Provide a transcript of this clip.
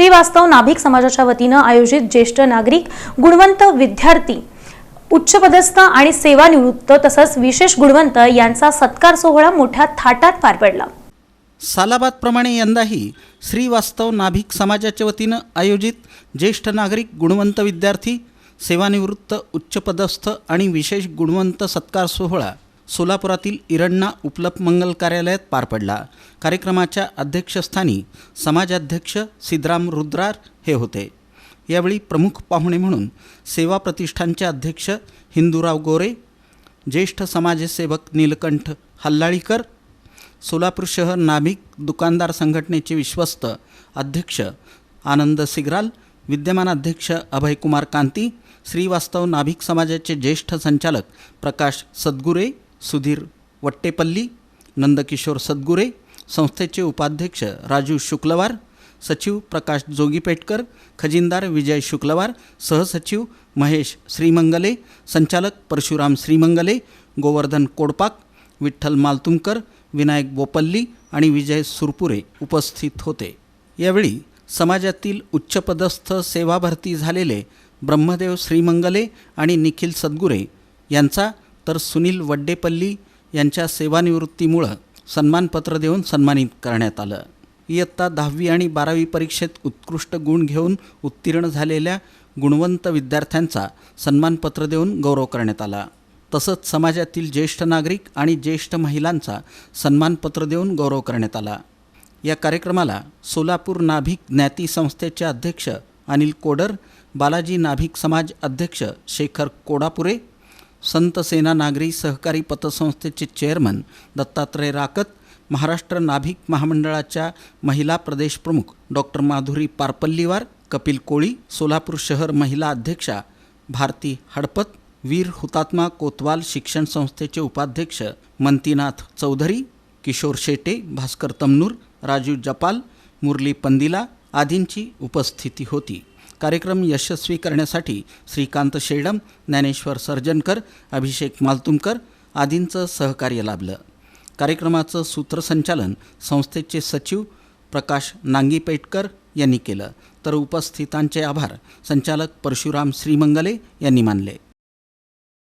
श्रीवास्तव नाभिक समाजाच्या वतीनं आयोजित ज्येष्ठ नागरिक गुणवंत विद्यार्थी उच्चपदस्थ आणि सेवानिवृत्त तसंच विशेष गुणवंत यांचा सत्कार सोहळा मोठ्या थाटात पार पडला. सालाबादप्रमाणे यंदाही श्रीवास्तव नाभिक समाजाच्या वतीनं आयोजित ज्येष्ठ नागरिक गुणवंत विद्यार्थी सेवानिवृत्त उच्चपदस्थ आणि विशेष गुणवंत सत्कार सोहळा सोलापुरातील इरण्णा उपलब्ध मंगल कार्यालयात पार पडला. कार्यक्रमाच्या अध्यक्षस्थानी समाजाध्यक्ष सिद्धराम रुद्रार हे होते. यावेळी प्रमुख पाहुणे म्हणून सेवा प्रतिष्ठानचे अध्यक्ष हिंदूराव गोरे ज्येष्ठ समाजसेवक नीलकंठ हल्लाळीकर सोलापूर शहर नाभिक दुकानदार संघटनेचे विश्वस्त अध्यक्ष आनंद सिग्राल विद्यमान अध्यक्ष अभयकुमार कांती श्रीवास्तव नाभिक समाजाचे ज्येष्ठ संचालक प्रकाश सदगुरे सुधीर वट्टेपल्ली नंदकिशोर सदगुरे संस्थेचे उपाध्यक्ष राजू शुक्लवार सचिव प्रकाश जोगीपेटकर खजिनदार विजय शुक्लवार सहसचिव महेश श्रीमंगले संचालक परशुराम श्रीमंगले गोवर्धन कोडपाक विठ्ठल मालतुमकर विनायक बोपल्ली आणि विजय सुरपुरे उपस्थित होते. यावेळी समाजातील उच्चपदस्थ सेवाभरती झालेले ब्रह्मदेव श्रीमंगले आणि निखिल सदगुरे यांचा तर सुनील वड्डेपल्ली यांच्या सेवानिवृत्तीमुळं सन्मानपत्र देऊन सन्मानित करण्यात आलं. इयत्ता दहावी आणि बारावी परीक्षेत उत्कृष्ट गुण घेऊन उत्तीर्ण झालेल्या गुणवंत विद्यार्थ्यांचा सन्मानपत्र देऊन गौरव करण्यात आला. तसंच समाजातील ज्येष्ठ नागरिक आणि ज्येष्ठ महिलांचा सन्मानपत्र देऊन गौरव करण्यात आला. या कार्यक्रमाला सोलापूर नाभिक ज्ञाती संस्थेचे अध्यक्ष अनिल कोडर बालाजी नाभिक समाज अध्यक्ष शेखर कोडापुरे संत सेना नागरी सहकारी पतसंस्थेचे चेअरमन दत्तात्रय राकत महाराष्ट्र नाभिक महामंडळाच्या महिला प्रदेश प्रमुख डॉक्टर माधुरी पारपल्लीवार कपिल कोळी सोलापूर शहर महिला अध्यक्षा भारती हडपत वीर हुतात्मा कोतवाल शिक्षण संस्थेचे उपाध्यक्ष मंतीनाथ चौधरी किशोर शेटे भास्कर तमनूर राजू जपाल मुरली पंदिला आदींची उपस्थिती होती. कार्यक्रम यशस्वी करण्यासाठी श्रीकांत शेडम ज्ञानेश्वर सर्जनकर अभिषेक मालतुमकर आदींचं सहकार्य लाभलं. कार्यक्रमाचं सूत्रसंचालन संस्थेचे सचिव प्रकाश नांगीपेटकर यांनी केलं. तर उपस्थितांचे आभार. संचालक परशुराम श्रीमंगले यांनी मानले.